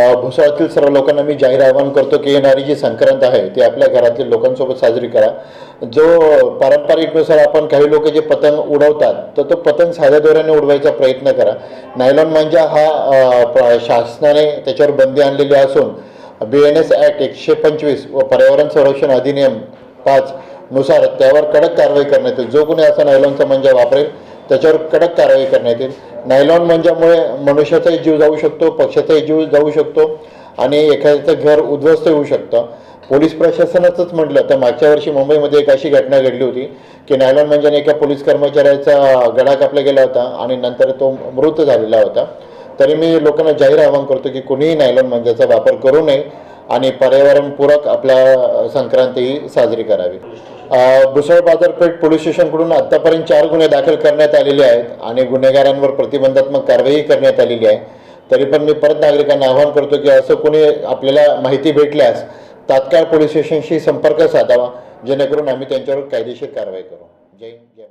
अ, भुसावळातील सर्व लोकांना मी जाहीर आवाहन करतो की येणारी जी संक्रांत आहे ती आपल्या घरातील लोकांसोबत साजरी करा. जो पारंपरिकनुसार आपण काही लोक जे पतंग उडवतात तर तो पतंग साध्या दोऱ्याने उडवायचा प्रयत्न करा. नायलॉन मांजा हा प- शासनाने त्याच्यावर बंदी आणलेली असून बी एन एस ॲक्ट एकशे पंचवीस व पर्यावरण संरक्षण अधिनियम पाच नुसार त्यावर कडक कारवाई करण्यात येईल. जो कोणी असा नायलॉनचा मांजा वापरेल त्याच्यावर कडक कारवाई करण्यात येईल. नायलॉन मंजामुळे मनुष्याचाही जीव जाऊ शकतो पक्षाचाही जीव जाऊ शकतो आणि एखाद्याचं घर उद्ध्वस्त होऊ शकतं. पोलीस प्रशासनाचंच म्हटलं तर मागच्या वर्षी मुंबईमध्ये एक अशी घटना घडली होती की नायलॉन मंजाने एका पोलीस कर्मचाऱ्याचा गळा कापला गेला होता आणि नंतर तो मृत झालेला होता. तरी मी लोकांना जाहीर आवाहन करतो की कुणीही नायलॉन मंजाचा वापर करू नये. आणि पर्यावरणपूरक आपल्या संक्रांती साजरी करावी. भुसळ बाजारपेठ पोलीस स्टेशनकडून आत्तापर्यंत चार गुन्हे दाखल करण्यात आलेले आहेत आणि गुन्हेगारांवर प्रतिबंधात्मक कारवाई करण्यात आलेली आहे. तरी पण मी परत नागरिकांना आवाहन करतो की असं कोणी आपल्याला माहिती भेटल्यास तात्काळ पोलीस स्टेशनशी संपर्क साधावा जेणेकरून आम्ही त्यांच्यावर कायदेशीर कारवाई करू. जय जय